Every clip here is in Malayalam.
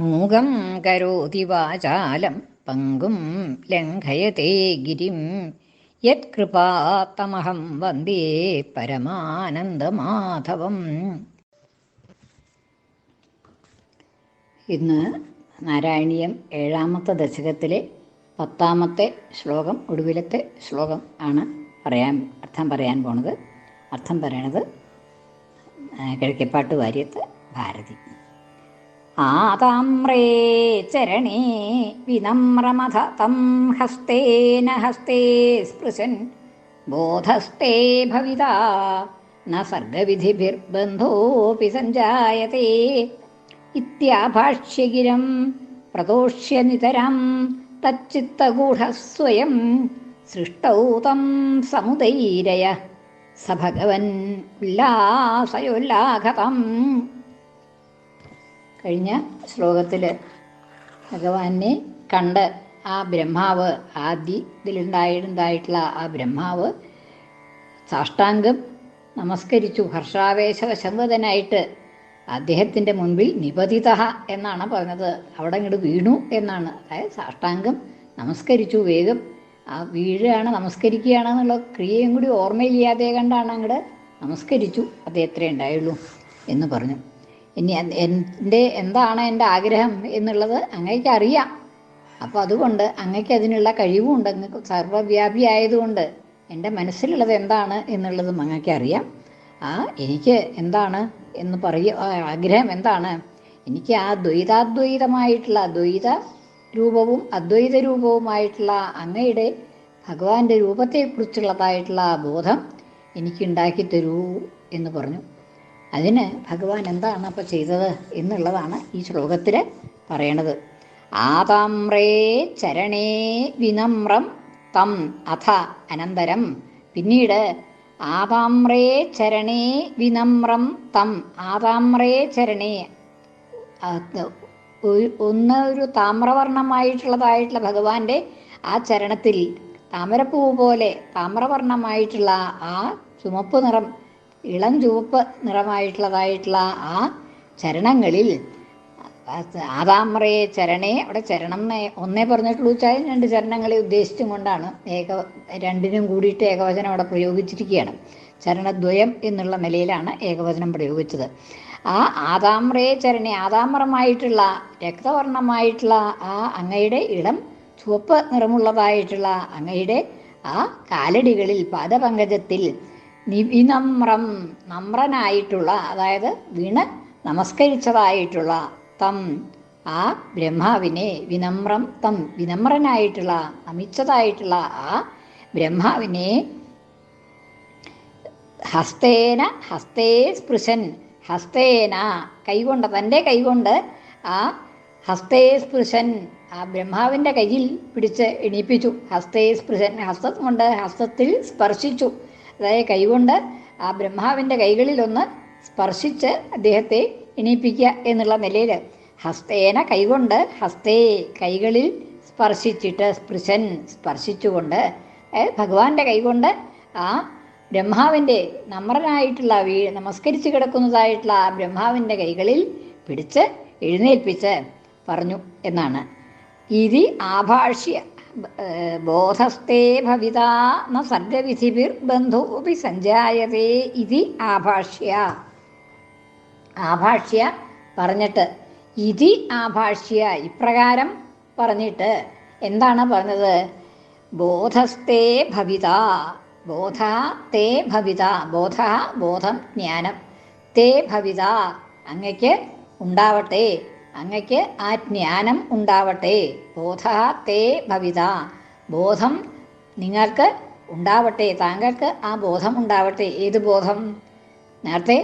മൂകം കരോതി വാചാലം പങ്കും ലംഘയത്തെ ഗിരിം. യത്കൃപാത്തമഹം വന്ദേ പരമാനന്ദമാധവം. ഇന്ന് നാരായണീയം ഏഴാമത്തെ ദശകത്തിലെ പത്താമത്തെ ശ്ലോകം ഒടുവിലത്തെ ശ്ലോകം ആണ് പറയാൻ അർത്ഥം പറയാൻ പോണത്. അർത്ഥം പറയണത് കിഴക്കേപ്പാട്ട് വാര്യത്ത് ഭാരതി. ആതാമ്രേ ചരണേ വിനമ്രമഥ തം ഹസ്തേന ഹസ്തേ സ്പൃശൻ ബോധസ്തേ ഭവിത ന സർഗവിധിഭിർബന്ധോऽपि സഞ്ജായത്തെ ഇത്യാഭാഷ്യഗിരം പ്രദോഷ്യ നിതരം തച്ചിത്തഗൂഢസ്വയം സൃഷ്ടൗ തം സമുദൈരയ സഭഗവൻ ഭഗവൻ ഉല്ലാസയോല്ലാഘതം കഴിഞ്ഞ ശ്ലോകത്തിൽ ഭഗവാനെ കണ്ട് ആ ബ്രഹ്മാവ് ആദ്യത്തിലുണ്ടായിട്ടുണ്ടായിട്ടുള്ള ആ ബ്രഹ്മാവ് സാഷ്ടാംഗം നമസ്കരിച്ചു. ഹർഷാവേശവശങ്കതനായിട്ട് അദ്ദേഹത്തിന്റെ മുൻപിൽ നിപതിത എന്നാണ് പറഞ്ഞത്. അവിടെ ഇങ്ങോട്ട് വീണു എന്നാണ്. അതായത് സാഷ്ടാംഗം നമസ്കരിച്ചു. വേഗം ആ വീഴുകയാണ് നമസ്കരിക്കുകയാണ് എന്നുള്ള ക്രിയയും കൂടി ഓർമ്മയില്ലാതെ കണ്ടാണ് അങ്ങോട്ട് നമസ്കരിച്ചു. അത് ഉണ്ടായുള്ളൂ എന്ന് പറഞ്ഞു. ഇനി എന്റെ എന്താണ് എന്റെ ആഗ്രഹം എന്നുള്ളത് അങ്ങേക്ക് അറിയാം. അപ്പോൾ അതുകൊണ്ട് അങ്ങേക്ക് അതിനുള്ള കഴിവുമുണ്ട് അങ്ങ് സർവവ്യാപി ആയതുകൊണ്ട് എന്റെ മനസ്സിലുള്ളത് എന്താണ് എന്നുള്ളതും അങ്ങേക്ക് അറിയാം. ആ എനിക്ക് എന്താണ് എന്ന് പറയ ആഗ്രഹം എന്താണ്? എനിക്ക് ആ ദ്വൈതാദ്വൈതമായിട്ടുള്ള ദ്വൈത രൂപവും അദ്വൈത രൂപവുമായിട്ടുള്ള അങ്ങയുടെ ഭഗവാന്റെ രൂപത്തെക്കുറിച്ചുള്ളതായിട്ടുള്ള ബോധം എനിക്കുണ്ടാക്കി തരൂ എന്ന് പറഞ്ഞു. അതിന് ഭഗവാൻ എന്താണ് അപ്പോൾ ചെയ്തത് എന്നുള്ളതാണ് ഈ ശ്ലോകത്തിൽ പറയണത്. ആതാമ്രേ ചരണേ വിനമ്രം തം അഥ അനന്തരം. പിന്നീട് ആതാമ്രേ ചരണേ വിനമ്രം തം ആതാമ്രേ ചരണേ. ഒന്ന് ഒരു താമ്രവർണമായിട്ടുള്ളതായിട്ടുള്ള ഭഗവാന്റെ ആ ചരണത്തിൽ താമരപ്പൂ പോലെ താമ്രവർണമായിട്ടുള്ള ആ ചുമപ്പ് നിറം ഇളം ചുവപ്പ് നിറമായിട്ടുള്ളതായിട്ടുള്ള ആ ചരണങ്ങളിൽ ആതാമ്രയെ ചരണേ അവിടെ ചരണം ഒന്നേ പറഞ്ഞിട്ടുള്ളൂ. വെച്ചാൽ രണ്ട് ചരണങ്ങളെ ഉദ്ദേശിച്ചും കൊണ്ടാണ് ഏക രണ്ടിനും കൂടിയിട്ട് ഏകവചനം അവിടെ പ്രയോഗിച്ചിരിക്കുകയാണ്. ചരണദ്വയം എന്നുള്ള നിലയിലാണ് ഏകവചനം പ്രയോഗിച്ചത്. ആ ആതാമ്രയെ ചരണി ആതാമ്രമായിട്ടുള്ള രക്തവർണമായിട്ടുള്ള ആ അങ്ങയുടെ ഇളം ചുവപ്പ് നിറമുള്ളതായിട്ടുള്ള അങ്ങയുടെ ആ കാലടികളിൽ പാദപങ്കജത്തിൽ വിനമ്രം നമ്രനായിട്ടുള്ള അതായത് വീണ് നമസ്കരിച്ചതായിട്ടുള്ള തം. ആ ബ്രഹ്മാവിനെ വിനമ്രം തം വിനമ്രനായിട്ടുള്ള നമിച്ചതായിട്ടുള്ള ആ ബ്രഹ്മാവിനെ ഹസ്തേന ഹസ്തേ സ്പൃശൻ ഹസ്തേന കൈകൊണ്ട് തന്റെ കൈകൊണ്ട് ആ ഹസ്തേ സ്പൃശൻ ആ ബ്രഹ്മാവിന്റെ കയ്യിൽ പിടിച്ച് എണീപ്പിച്ചു. ഹസ്തേ സ്പൃശൻ ഹസ്തം കൊണ്ട് ഹസ്തത്തിൽ സ്പർശിച്ചു. അതായത് കൈകൊണ്ട് ആ ബ്രഹ്മാവിന്റെ കൈകളിലൊന്ന് സ്പർശിച്ച് അദ്ദേഹത്തെ എണീപ്പിക്കുക എന്നുള്ള നിലയിൽ ഹസ്തേന കൈകൊണ്ട് ഹസ്തേ കൈകളിൽ സ്പർശിച്ചിട്ട് സ്പൃശൻ സ്പർശിച്ചുകൊണ്ട് ഭഗവാന്റെ കൈകൊണ്ട് ആ ബ്രഹ്മാവിന്റെ നമ്രനായിട്ടുള്ള വീ നമസ്കരിച്ച് കിടക്കുന്നതായിട്ടുള്ള ആ ബ്രഹ്മാവിന്റെ കൈകളിൽ പിടിച്ച് എഴുന്നേൽപ്പിച്ച് പറഞ്ഞു എന്നാണ്. ഇതി ആഭാഷ്യ. ബോധസ്തേ ഭവിതാ ന സർഗവിധിഭിർ സഞ്ചായതേ ഇതി ആഭാഷ്യ. ആഭാഷ്യ പറഞ്ഞിട്ട് ഇതി ആഭാഷ്യ ഇപ്രകാരം പറഞ്ഞിട്ട് എന്താണ് പറഞ്ഞത്? ബോധസ്ഥേ ഭവിത ബോധ തേ ഭവിത ബോധ ബോധം ജ്ഞാനം തേ ഭവിത അങ്ങയ്ക്ക് ഉണ്ടാവട്ടെ. അങ്ങയ്ക്ക് ആ ജ്ഞാനം ഉണ്ടാവട്ടെ. ബോധ തേ ഭവിത. ബോധം നിങ്ങൾക്ക് ഉണ്ടാവട്ടെ. താങ്കൾക്ക് ആ ബോധം ഉണ്ടാവട്ടെ. ഏത് ബോധം? നേരത്തെ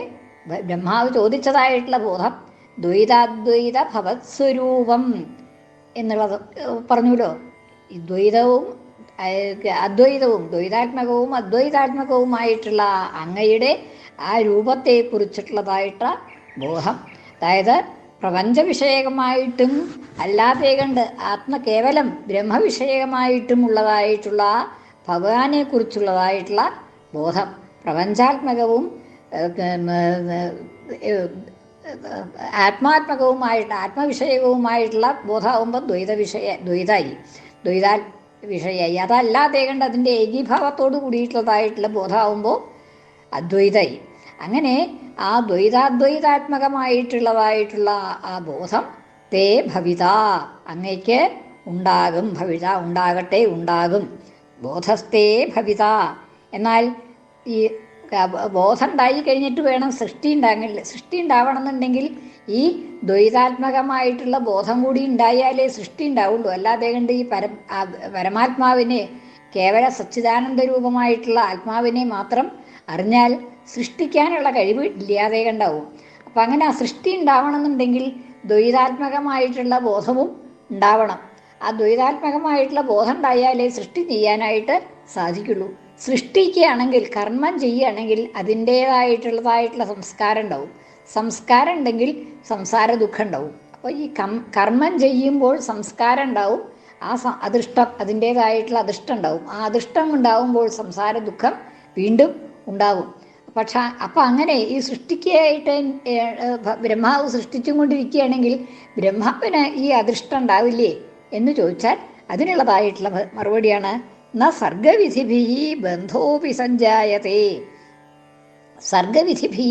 ബ്രഹ്മാവ് ചോദിച്ചതായിട്ടുള്ള ബോധം ദ്വൈതാദ്വൈത ഭവത്സ്വരൂപം എന്നുള്ളത് പറഞ്ഞുല്ലോ ദ്വൈതവും അദ്വൈതവും ദ്വൈതാത്മകവും അദ്വൈതാത്മകവുമായിട്ടുള്ള അങ്ങയുടെ ആ രൂപത്തെ കുറിച്ചിട്ടുള്ളതായിട്ട് ബോധം. അതായത് പ്രപഞ്ച വിഷയകമായിട്ടും അല്ലാതെ കണ്ട് ആത്മ കേവലം ബ്രഹ്മവിഷയകമായിട്ടും ഉള്ളതായിട്ടുള്ള ഭഗവാനെ കുറിച്ചുള്ളതായിട്ടുള്ള ബോധം പ്രപഞ്ചാത്മകവും ആത്മാത്മകവുമായിട്ട് ആത്മവിഷയകവുമായിട്ടുള്ള ബോധമാകുമ്പോൾ ദ്വൈത വിഷയ ദ്വൈതായി ദ്വൈതാ വിഷയായി. അതല്ലാതെ കണ്ട് അതിന്റെ ഏകീഭാവത്തോട് കൂടിയിട്ടുള്ളതായിട്ടുള്ള ബോധമാകുമ്പോൾ അദ്വൈതായി. അങ്ങനെ ആ ദ്വൈതാദ്വൈതാത്മകമായിട്ടുള്ളതായിട്ടുള്ള ആ ബോധം തേ ഭവിത. അങ്ങയ്ക്ക് ഉണ്ടാകും ഭവിത ഉണ്ടാകട്ടെ ഉണ്ടാകും. ബോധസ്തേ ഭവിത. എന്നാൽ ഈ ബോധം ഉണ്ടായി കഴിഞ്ഞിട്ട് വേണം സൃഷ്ടി ഉണ്ടാകില്ല സൃഷ്ടി ഉണ്ടാവണമെന്നുണ്ടെങ്കിൽ ഈ ദ്വൈതാത്മകമായിട്ടുള്ള ബോധം കൂടി ഉണ്ടായാലേ സൃഷ്ടി ഉണ്ടാവുള്ളൂ. അല്ലാതെ കണ്ട് ഈ പര പരമാത്മാവിനെ കേവല സച്ചിദാനന്ദ രൂപമായിട്ടുള്ള ആത്മാവിനെ മാത്രം അറിഞ്ഞാൽ സൃഷ്ടിക്കാനുള്ള കഴിവ് ഇല്ലാതെ കണ്ടാവും. അപ്പം അങ്ങനെ ആ സൃഷ്ടി ഉണ്ടാവണമെന്നുണ്ടെങ്കിൽ ദ്വൈതാത്മകമായിട്ടുള്ള ബോധവും ഉണ്ടാവണം. ആ ദ്വൈതാത്മകമായിട്ടുള്ള ബോധം ഉണ്ടായാലേ സൃഷ്ടി ചെയ്യാനായിട്ട് സാധിക്കുള്ളൂ. സൃഷ്ടിക്കുകയാണെങ്കിൽ കർമ്മം ചെയ്യുകയാണെങ്കിൽ അതിന്റേതായിട്ടുള്ളതായിട്ടുള്ള സംസ്കാരം ഉണ്ടാവും. സംസ്കാരം ഉണ്ടെങ്കിൽ സംസാര ദുഃഖം ഉണ്ടാവും. അപ്പോൾ ഈ കം കർമ്മം ചെയ്യുമ്പോൾ സംസ്കാരം ഉണ്ടാവും. ആ സ അദൃഷ്ടം അതിന്റേതായിട്ടുള്ള അദൃഷ്ടം ഉണ്ടാവും. ആ അദൃഷ്ടം ഉണ്ടാവുമ്പോൾ സംസാര ദുഃഖം വീണ്ടും ഉണ്ടാവും പക്ഷെ അപ്പം അങ്ങനെ ഈ സൃഷ്ടിക്കായിട്ട് ഭ- ബ്രഹ്മാവ് സൃഷ്ടിച്ചും കൊണ്ടിരിക്കുകയാണെങ്കിൽ ബ്രഹ്മാവിന് ഈ അദൃഷ്ടം ഉണ്ടാവില്ലേ എന്ന് ചോദിച്ചാൽ അതിനുള്ളതായിട്ടുള്ള മറുപടിയാണ് ന സർഗവിധിഭി ബന്ധോപി സഞ്ജായതേ സർഗവിധിഭി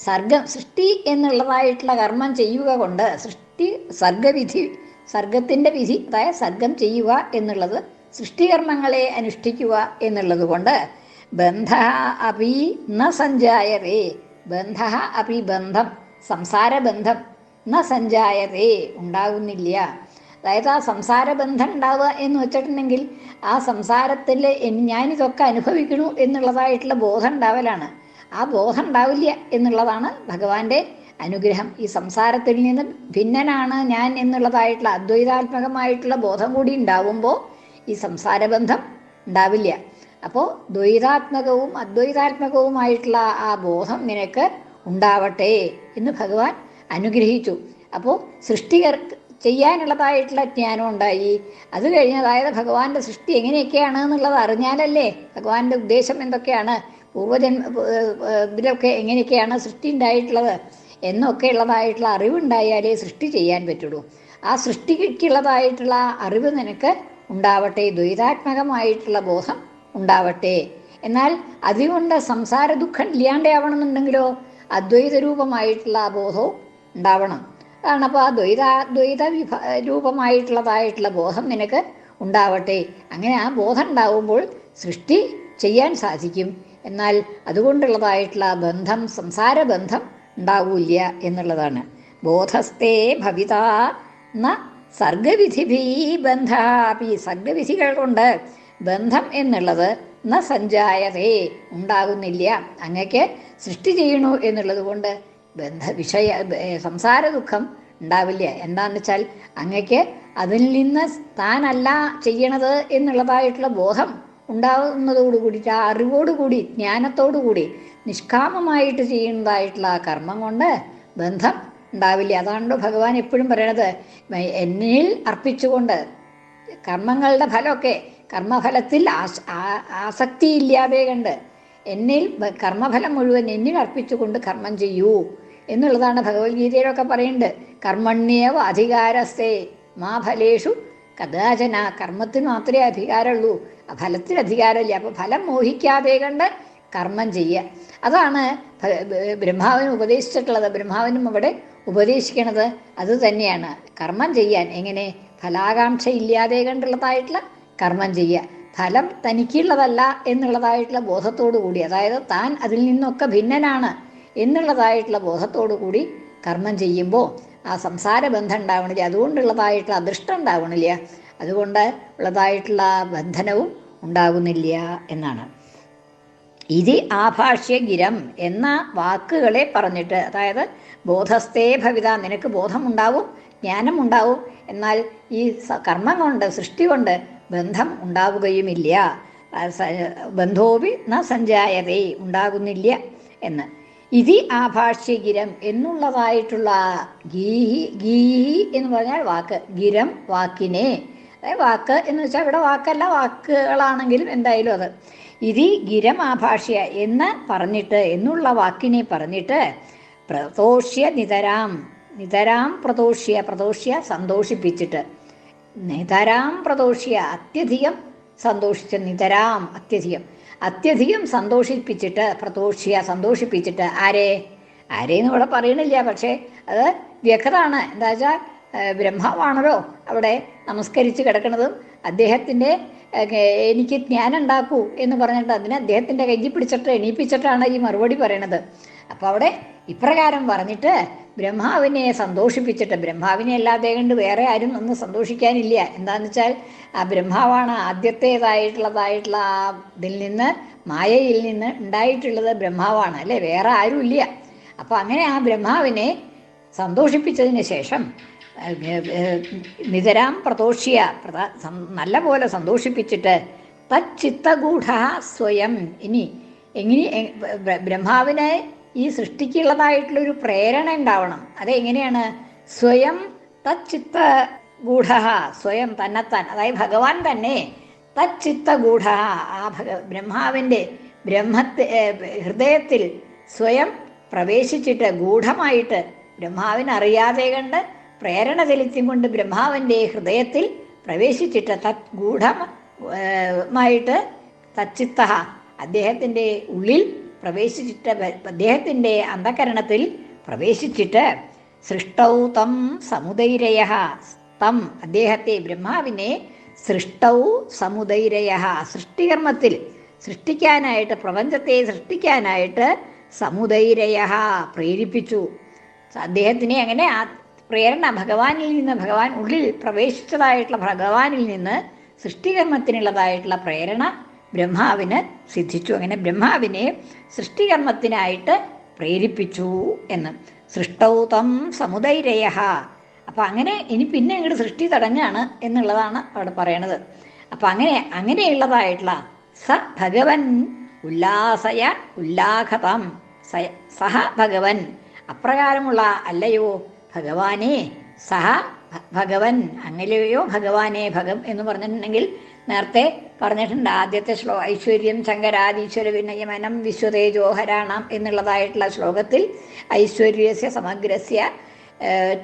സർഗം സൃഷ്ടി എന്നുള്ളതായിട്ടുള്ള കർമ്മം ചെയ്യുക കൊണ്ട് സൃഷ്ടി സർഗവിധി സർഗത്തിന്റെ വിധി അതായത് സർഗം ചെയ്യുക എന്നുള്ളത് സൃഷ്ടികർമ്മങ്ങളെ അനുഷ്ഠിക്കുക എന്നുള്ളത് കൊണ്ട് ബന്ധ അപി ന സഞ്ചായതേ. ബന്ധ അപി ബന്ധം സംസാരബന്ധം ന സഞ്ചായതേ ഉണ്ടാകുന്നില്ല അതായത് ആ സംസാരബന്ധം ഉണ്ടാവുക എന്ന് വെച്ചിട്ടുണ്ടെങ്കിൽ ആ സംസാരത്തിൽ ഞാനിതൊക്കെ അനുഭവിക്കണു എന്നുള്ളതായിട്ടുള്ള ബോധം ഉണ്ടാവലാണ്. ആ ബോധം ഉണ്ടാവില്ല എന്നുള്ളതാണ് ഭഗവാന്റെ അനുഗ്രഹം. ഈ സംസാരത്തിൽ നിന്ന് ഭിന്നനാണ് ഞാൻ എന്നുള്ളതായിട്ടുള്ള അദ്വൈതാത്മകമായിട്ടുള്ള ബോധം കൂടി ഉണ്ടാവുമ്പോൾ ഈ സംസാരബന്ധം ഉണ്ടാവില്ല. അപ്പോൾ ദ്വൈതാത്മകവും അദ്വൈതാത്മകവുമായിട്ടുള്ള ആ ബോധം നിനക്ക് ഉണ്ടാവട്ടെ എന്ന് ഭഗവാൻ അനുഗ്രഹിച്ചു. അപ്പോൾ സൃഷ്ടികർ ചെയ്യാനുള്ളതായിട്ടുള്ള ജ്ഞാനം ഉണ്ടായി. അത് കഴിഞ്ഞ് അതായത് ഭഗവാന്റെ സൃഷ്ടി എങ്ങനെയൊക്കെയാണ് എന്നുള്ളത് അറിഞ്ഞാലല്ലേ ഭഗവാന്റെ ഉദ്ദേശം എന്തൊക്കെയാണ്? പൂർവജന്മ ഇതിലൊക്കെ എങ്ങനെയൊക്കെയാണ് സൃഷ്ടി ഉണ്ടായിട്ടുള്ളത്? എന്നൊക്കെ ഉള്ളതായിട്ടുള്ള അറിവുണ്ടായാലേ സൃഷ്ടി ചെയ്യാൻ പറ്റുള്ളൂ. ആ സൃഷ്ടിക്കുള്ളതായിട്ടുള്ള അറിവ് നിനക്ക് ഉണ്ടാവട്ടെ. ദ്വൈതാത്മകമായിട്ടുള്ള ബോധം ഉണ്ടാവട്ടെ. എന്നാൽ അതുകൊണ്ട് സംസാര ദുഃഖം ഇല്ലാണ്ടാവണമെന്നുണ്ടെങ്കിലോ അദ്വൈത രൂപമായിട്ടുള്ള ആ ബോധവും ഉണ്ടാവണം. അതാണ് അപ്പോൾ ആ ദ്വൈത ദ്വൈത വിഭ രൂപമായിട്ടുള്ളതായിട്ടുള്ള ബോധം നിനക്ക് ഉണ്ടാവട്ടെ. അങ്ങനെ ആ ബോധം ഉണ്ടാവുമ്പോൾ സൃഷ്ടി ചെയ്യാൻ സാധിക്കും. എന്നാൽ അതുകൊണ്ടുള്ളതായിട്ടുള്ള ബന്ധം സംസാര ബന്ധം ഉണ്ടാവില്ല എന്നുള്ളതാണ്. ബോധസ്ഥേ ഭവിത ന സർഗവിധിഭീ ബന്ധാപി സർഗവിധികൾ കൊണ്ട് ബന്ധം എന്നുള്ളത് ന സഞ്ചായതേ ഉണ്ടാകുന്നില്ല. അങ്ങക്ക് സൃഷ്ടി ചെയ്യണു എന്നുള്ളത് കൊണ്ട് ബന്ധ വിഷയ സംസാര ദുഃഖം ഉണ്ടാവില്ല. എന്താന്ന് വെച്ചാൽ അങ്ങക്ക് അതിൽ നിന്ന് താനല്ല ചെയ്യണത് എന്നുള്ളതായിട്ടുള്ള ബോധം ഉണ്ടാകുന്നതോടു കൂടിയിട്ട് ആ അറിവോടുകൂടി ജ്ഞാനത്തോടുകൂടി നിഷ്കാമമായിട്ട് ചെയ്യുന്നതായിട്ടുള്ള ആ കർമ്മം കൊണ്ട് ബന്ധം ഉണ്ടാവില്ല. അതാണല്ലോ ഭഗവാൻ എപ്പോഴും പറയണത്. എന്നിൽ അർപ്പിച്ചുകൊണ്ട് കർമ്മങ്ങളുടെ ഫലമൊക്കെ കർമ്മഫലത്തിൽ ആസ്- ആ- ആസക്തിയില്ലാതെ കണ്ട് എന്നിൽ കർമ്മഫലം മുഴുവൻ എന്നിൽ അർപ്പിച്ചുകൊണ്ട് കർമ്മം ചെയ്യൂ എന്നുള്ളതാണ് ഭഗവത്ഗീതയിലൊക്കെ പറയുന്നത് കർമ്മണ്യേവ അധികാരസ്ഥേ മാ ഫലേഷു കഥാചന കർമ്മത്തിന് മാത്രമേ അധികാരമുള്ളൂ ആ ഫലത്തിന് അധികാരമില്ല. അപ്പോൾ ഫലം മോഹിക്കാതെ കണ്ട് കർമ്മം ചെയ്യുക അതാണ് ബ്രഹ്മാവിന് ഉപദേശിച്ചിട്ടുള്ളത്. ബ്രഹ്മാവിനും അവിടെ ഉപദേശിക്കണത് അത് തന്നെയാണ്. കർമ്മം ചെയ്യാൻ എങ്ങനെ? ഫലാകാംക്ഷ ഇല്ലാതെ കണ്ടുള്ളതായിട്ടുള്ള കർമ്മം ചെയ്യുക ഫലം തനിക്കുള്ളതല്ല എന്നുള്ളതായിട്ടുള്ള ബോധത്തോടു കൂടി അതായത് താൻ അതിൽ നിന്നൊക്കെ ഭിന്നനാണ് എന്നുള്ളതായിട്ടുള്ള ബോധത്തോടു കൂടി കർമ്മം ചെയ്യുമ്പോൾ ആ സംസാര ബന്ധം ഉണ്ടാവണില്ല. അതുകൊണ്ടുള്ളതായിട്ടുള്ള അദൃഷ്ടം ഉണ്ടാവണില്ല. അതുകൊണ്ട് ഉള്ളതായിട്ടുള്ള ബന്ധനവും ഉണ്ടാകുന്നില്ല എന്നാണ്. ഇതി ആഭാഷ്യഗിരം എന്ന വാക്കുകളെ പറഞ്ഞിട്ട് അതായത് ബോധസ്ഥേ ഭവിത നിനക്ക് ബോധമുണ്ടാവും ജ്ഞാനമുണ്ടാവും. എന്നാൽ ഈ കർമ്മം കൊണ്ട് സൃഷ്ടി കൊണ്ട് ബന്ധം ഉണ്ടാവുകയുമില്ല. ബന്ധോപി ന സഞ്ചായതേ ഉണ്ടാകുന്നില്ല എന്ന്. ഇതി ആഭാഷ്യഗിരം എന്നുള്ളതായിട്ടുള്ള ഗീഹി ഗീഹി എന്ന് പറഞ്ഞാൽ വാക്ക്. ഗിരം വാക്കിനെ. അതായത് വാക്ക് എന്ന് വെച്ചാൽ ഇവിടെ വാക്കല്ല വാക്കുകളാണെങ്കിലും എന്തായാലും അത്. ഇതി ഗിരം ആഭാഷ്യ എന്ന് പറഞ്ഞിട്ട് എന്നുള്ള വാക്കിനെ പറഞ്ഞിട്ട് പ്രതോഷ്യ നിതരാം. നിതരാം പ്രതോഷ്യ പ്രതോഷ്യ സന്തോഷിപ്പിച്ചിട്ട്. നിതരാം പ്രദോഷിയ അത്യധികം സന്തോഷിച്ച നിതരാം അത്യധികം. അത്യധികം സന്തോഷിപ്പിച്ചിട്ട് പ്രദോഷിയ സന്തോഷിപ്പിച്ചിട്ട് ആരെ? ആരെയെന്ന് ഇവിടെ പറയണില്ല. പക്ഷേ അത് വ്യക്തമാണ് എന്താ വെച്ചാൽ ബ്രഹ്മാവാണല്ലോ അവിടെ നമസ്കരിച്ച് കിടക്കുന്നതും അദ്ദേഹത്തിന്റെ എനിക്ക് ജ്ഞാനം ഉണ്ടാക്കൂ എന്ന് പറഞ്ഞിട്ട് അതിനെ അദ്ദേഹത്തിന്റെ കയ്യിൽ പിടിച്ചിട്ട് എണീപ്പിച്ചിട്ടാണ് ഈ മറുപടി പറയണത്. അപ്പോൾ അവിടെ ഇപ്രകാരം പറഞ്ഞിട്ട് ബ്രഹ്മാവിനെ സന്തോഷിപ്പിച്ചിട്ട് ബ്രഹ്മാവിനെ അല്ലാതെ കണ്ട് വേറെ ആരും ഒന്നും സന്തോഷിക്കാനില്ല. എന്താണെന്ന് വെച്ചാൽ ആ ബ്രഹ്മാവാണ് ആദ്യത്തേതായിട്ടുള്ളതായിട്ടുള്ള ആ ഇതിൽ നിന്ന് മായയിൽ നിന്ന് ഉണ്ടായിട്ടുള്ളത് ബ്രഹ്മാവാണ് അല്ലേ? വേറെ ആരും ഇല്ല അപ്പോൾ അങ്ങനെ ആ ബ്രഹ്മാവിനെ സന്തോഷിപ്പിച്ചതിന് ശേഷം നിതരാം പ്രതോഷ്യ നല്ല പോലെ സന്തോഷിപ്പിച്ചിട്ട് തച്ചിത്തഗൂഢ സ്വയം ഇനി എങ്ങനെ ബ്രഹ്മാവിനെ ഈ സൃഷ്ടിക്കുള്ളതായിട്ടുള്ളൊരു പ്രേരണ ഉണ്ടാവണം. അതെങ്ങനെയാണ്? സ്വയം തച്ചിത്ത ഗൂഢ സ്വയം തന്നെത്താൻ അതായത് ഭഗവാൻ തന്നെ തച്ചിത്ത ഗൂഢ ആ ഭഗ ബ്രഹ്മാവിന്റെ ബ്രഹ്മത്തെ ഹൃദയത്തിൽ സ്വയം പ്രവേശിച്ചിട്ട് ഗൂഢമായിട്ട് ബ്രഹ്മാവിനറിയാതെ കണ്ട് പ്രേരണ ചെലുത്തിയും കൊണ്ട് ബ്രഹ്മാവിന്റെ ഹൃദയത്തിൽ പ്രവേശിച്ചിട്ട് തത് ഗൂഢമായിട്ട് തച്ചിത്ത അദ്ദേഹത്തിന്റെ ഉള്ളിൽ പ്രവേശിച്ചിട്ട് അദ്ദേഹത്തിന്റെ അന്ധകരണത്തിൽ പ്രവേശിച്ചിട്ട് സൃഷ്ടൗ തം സമുദൈരയ തം അദ്ദേഹത്തെ ബ്രഹ്മാവിനെ സൃഷ്ടൗ സമുദൈരയ സൃഷ്ടികർമ്മത്തിൽ സൃഷ്ടിക്കാനായിട്ട് പ്രപഞ്ചത്തെ സൃഷ്ടിക്കാനായിട്ട് സമുദൈരയ പ്രേരിപ്പിച്ചു. അദ്ദേഹത്തിനെ അങ്ങനെ ആ പ്രേരണ ഭഗവാനിൽ നിന്ന് ഭഗവാൻ ഉള്ളിൽ പ്രവേശിച്ചതായിട്ടുള്ള ഭഗവാനിൽ നിന്ന് സൃഷ്ടികർമ്മത്തിനുള്ളതായിട്ടുള്ള പ്രേരണ ബ്രഹ്മാവിന് സിദ്ധിച്ചു. അങ്ങനെ ബ്രഹ്മാവിനെ സൃഷ്ടികർമ്മത്തിനായിട്ട് പ്രേരിപ്പിച്ചു എന്ന്. സൃഷ്ടൗതം സമുദൈരയ അപ്പം അങ്ങനെ ഇനി പിന്നെ ഇങ്ങോട്ട് സൃഷ്ടി തടഞ്ഞാണ് എന്നുള്ളതാണ് അവിടെ പറയണത്. അപ്പം അങ്ങനെ അങ്ങനെയുള്ളതായിട്ടുള്ള സ ഭഗവൻ ഉല്ലാസയ ഉല്ലാഘതം. സഹ ഭഗവൻ. അപ്രകാരമുള്ള അല്ലയോ ഭഗവാനെ സഹ ഭഗവൻ. അങ്ങനെയോ ഭഗവാനെ ഭഗം എന്ന് പറഞ്ഞിട്ടുണ്ടെങ്കിൽ നേരത്തെ പറഞ്ഞിട്ടുണ്ട് ആദ്യത്തെ ശ്ലോ ഐശ്വര്യം ശങ്കരാദീശ്വര വിനയമനം വിശ്വതേജോഹരാണം എന്നുള്ളതായിട്ടുള്ള ശ്ലോകത്തിൽ ഐശ്വര്യസ്യ സമഗ്രസ്യ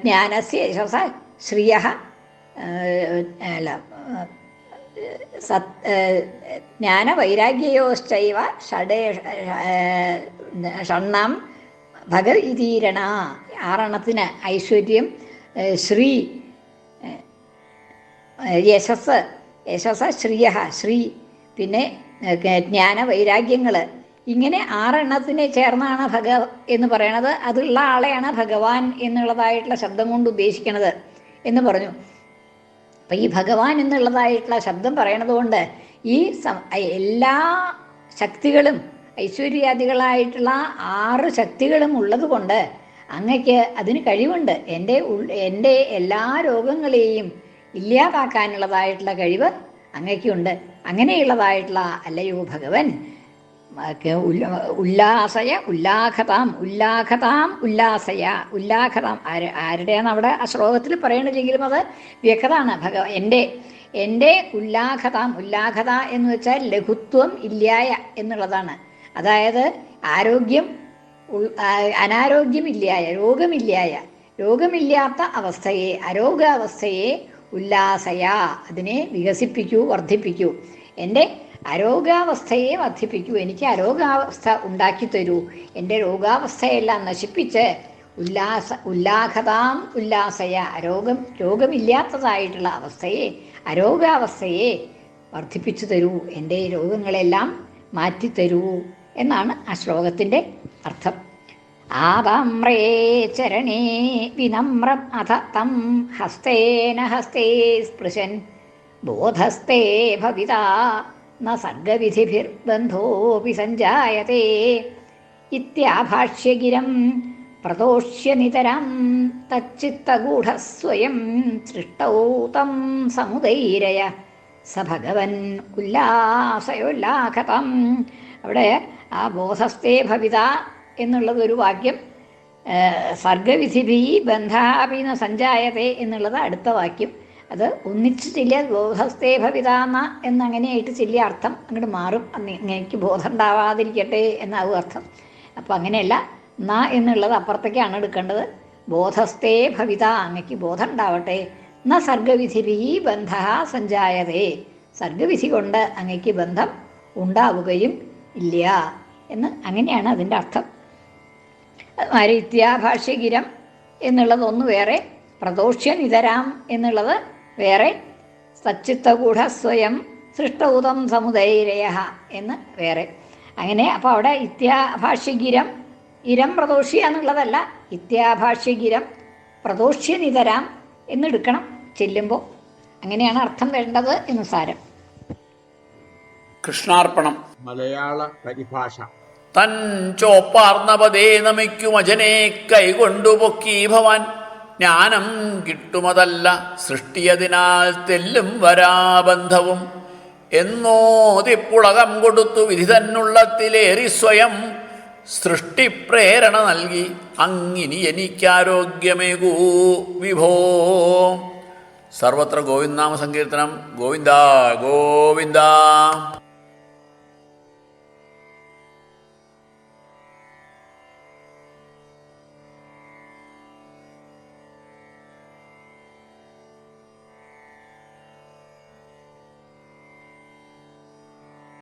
ജ്ഞാനസ്യ യശസ ശ്രിയ അല്ല സത് ജ്ഞാനവൈരാഗ്യയോശ്ചൈവ ഷഡേ ഷണ്ണാം ഭഗവതീരണ ആറെണ്ണത്തിന് ഐശ്വര്യം ശ്രീ യശസ് യശസ് ശ്രീയ ശ്രീ പിന്നെ ജ്ഞാന വൈരാഗ്യങ്ങൾ. ഇങ്ങനെ ആറെണ്ണത്തിനെ ചേർന്നാണ് ഭഗ എന്ന് പറയണത്. അതുള്ള ആളെയാണ് ഭഗവാൻ എന്നുള്ളതായിട്ടുള്ള ശബ്ദം കൊണ്ട് ഉദ്ദേശിക്കണത് എന്ന് പറഞ്ഞു. അപ്പം ഈ ഭഗവാൻ എന്നുള്ളതായിട്ടുള്ള ശബ്ദം പറയണത് കൊണ്ട് ഈ എല്ലാ ശക്തികളും ഐശ്വര്യാദികളായിട്ടുള്ള ആറ് ശക്തികളും ഉള്ളത് കൊണ്ട് അങ്ങക്ക് അതിന് കഴിവുണ്ട്. എന്റെ എന്റെ എല്ലാ രോഗങ്ങളെയും ഇല്ലാതാക്കാനുള്ളതായിട്ടുള്ള കഴിവ് അങ്ങയ്ക്കുണ്ട്. അങ്ങനെയുള്ളതായിട്ടുള്ള അല്ലയോ ഭഗവൻ ഉല്ലാസയ ഉല്ലാഖതാം ഉല്ലാഖതാം ഉല്ലാസയ ഉല്ലാഖതാം ആര് ആരുടെയാണ് അവിടെ ആ ശ്ലോകത്തിൽ പറയണില്ലെങ്കിലും അത് വ്യക്തമാണ്. ഭഗവ എന്റെ എന്റെ ഉല്ലാഖതാം ഉല്ലാഖത എന്ന് വെച്ചാൽ ലഘുത്വം ഇല്ലായ എന്നുള്ളതാണ്. അതായത് ആരോഗ്യം അനാരോഗ്യമില്ലായ രോഗമില്ലായ രോഗമില്ലാത്ത അവസ്ഥയെ അരോഗാവസ്ഥയെ ഉല്ലാസയ അതിനെ വികസിപ്പിക്കൂ വർദ്ധിപ്പിക്കൂ. എന്റെ അരോഗാവസ്ഥയെ വർദ്ധിപ്പിക്കൂ. എനിക്ക് അരോഗാവസ്ഥ ഉണ്ടാക്കി തരൂ. എന്റെ രോഗാവസ്ഥയെല്ലാം നശിപ്പിച്ച് ഉല്ലാസ ഉല്ലാഹതാം ഉല്ലാസയ. രോഗം രോഗമില്ലാത്തതായിട്ടുള്ള അവസ്ഥയെ അരോഗാവസ്ഥയെ വർദ്ധിപ്പിച്ചു തരൂ. എന്റെ രോഗങ്ങളെല്ലാം മാറ്റിത്തരൂ എന്നാണ് ആ ശ്ലോകത്തിന്റെ അർത്ഥം. ആതാമ്രേ ചരണേ വിനമ്രം അധ തം ഹസ്തേന ഹസ്തേ സ്പൃശൻ. ബോധസ്തേ ഭവിത ന സർഗവിധിഭിർബന്ധോപി സഞ്ജായത്തെ ഇത്യാഭാഷ്യഗിരം പ്രദോഷ്യ നിതരം തച്ചിത്തഗൂഢസ്വയം സൃഷ്ടൗ തം സമുദൈരയ. സ ഭഗവൻ ഉല്ലാസയോല്ലാഘതം അവിടെ ആ ബോധസ്ഥേ ഭവിത എന്നുള്ളത് ഒരു വാക്യം സർഗവിധിഭി ബന്ധാപിന സഞ്ചായത്തെ എന്നുള്ളത് അടുത്ത വാക്യം. അത് ഒന്നിച്ച് ചില്ല ബോധസ്ഥേ ഭവിതാന്ന എന്നങ്ങനെയായിട്ട് ചില്ല അർത്ഥം അങ്ങോട്ട് മാറും. എനിക്ക് ബോധം ഉണ്ടാവാതിരിക്കട്ടെ എന്നാവും അർത്ഥം. അപ്പം അങ്ങനെയല്ല ന എന്നുള്ളത് അപ്പുറത്തേക്കാണ് എടുക്കേണ്ടത്. ബോധസ്ഥേ ഭവിത അങ്ങക്ക് ബോധം ഉണ്ടാവട്ടെ ന സർഗവിധിരീ ബന്ധ സഞ്ചായതേ. സർഗവിധി കൊണ്ട് അങ്ങക്ക് ബന്ധം ഉണ്ടാവുകയും ഇല്ല എന്ന് അങ്ങനെയാണ് അതിന്റെ അർത്ഥം. അതുമാതിരി ഇത്യാഭാഷ്യഗിരം എന്നുള്ളത് ഒന്ന് വേറെ പ്രദോഷ്യനിതരാം എന്നുള്ളത് വേറെ സച്ചിത്തഗൂഢ സ്വയം സൃഷ്ടൗതം സമുദൈരയ എന്ന് വേറെ. അങ്ങനെ അപ്പോൾ അവിടെ ഇത്യാഭാഷ്യഗിരം ഇരം പ്രദോഷ്യ എന്നുള്ളതല്ല ഇത്യാഭാഷ്യഗിരം പ്രദോഷ്യനിതരാം എന്നെടുക്കണം ചെല്ലുമ്പോൾ അങ്ങനെയാണ് അർത്ഥം വേണ്ടത് എന്ന് സാരം. കൃഷ്ണാർപ്പണം. മലയാള പരിഭാഷ. തൻ ചോപ്പാർന്നപതേ നമിക്കുമജനെ കൈകൊണ്ടു പൊക്കി ഭവാൻ. ജ്ഞാനം കിട്ടുമതല്ല സൃഷ്ടിയതിനാൽ തെല്ലും വരാബന്ധവും. എന്നോതിപ്പുളകം കൊടുത്തു വിധി തന്നുള്ളത്തിലേറി സ്വയം സൃഷ്ടിപ്രേരണ നൽകി അങ്ങിനി എനിക്കാരോഗ്യമേകൂ വിഭോ. സർവത്ര ഗോവിന്ദനാമ സങ്കീർത്തനം ഗോവിന്ദ ഗോവിന്ദ.